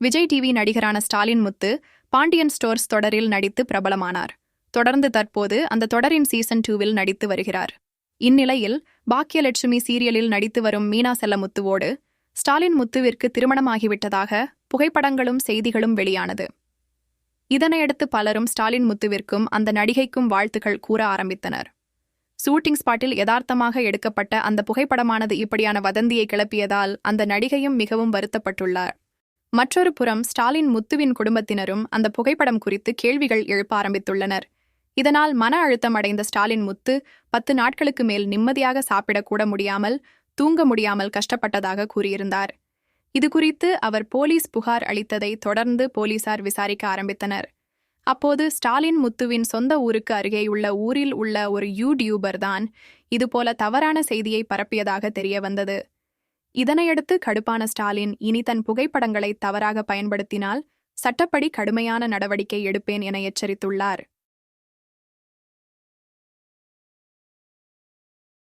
Vijay TV நடிகரான Stalin Muthu Pandian stores தொடரில் நடித்து பிரபலமானார். தொடர்ந்து தற்போது அந்த தொடரின் சீசன் டூவில் நடித்து வருகிறார். இந்நிலையில் பாக்கியலட்சுமி சீரியலில் நடித்து வரும் மீனா செல்லமுத்துவோடு ஸ்டாலின் முத்துவிற்கு திருமணமாகிவிட்டதாக புகைப்படங்களும் செய்திகளும் வெளியானது. இதனையடுத்து பலரும் ஸ்டாலின் முத்துவிற்கும் அந்த நடிகைக்கும் வாழ்த்துக்கள் கூற ஆரம்பித்தனர். ஷூட்டிங் ஸ்பாட்டில் யதார்த்தமாக எடுக்கப்பட்ட அந்த புகைப்படமானது இப்படியான வதந்தியை கிளப்பியதால் அந்த நடிகையும் மிகவும் வருத்தப்பட்டுள்ளார். மற்றொரு புறம் ஸ்டாலின் முத்துவின் குடும்பத்தினரும் அந்த புகைப்படம் குறித்து கேள்விகள் எழுப்ப ஆரம்பித்துள்ளனர். இதனால் மன அழுத்தம் அடைந்த ஸ்டாலின் முத்து பத்து நாட்களுக்கு மேல் நிம்மதியாக சாப்பிடக்கூட முடியாமல் தூங்க முடியாமல் கஷ்டப்பட்டதாக கூறியிருந்தார். இதுகுறித்து அவர் போலீஸ் புகார் அளித்ததை தொடர்ந்து போலீசார் விசாரிக்க ஆரம்பித்தனர். அப்போது ஸ்டாலின் முத்துவின் சொந்த ஊருக்கு அருகேயுள்ள ஊரில் உள்ள ஒரு யூடியூபர் தான் இதுபோல தவறான செய்தியை பரப்பியதாக தெரிய வந்தது. இதனையடுத்து கடுப்பான ஸ்டாலின் இனி தன் புகைப்படங்களை தவறாக பயன்படுத்தினால் சட்டப்படி கடுமையான நடவடிக்கை எடுப்பேன் என எச்சரித்துள்ளார்.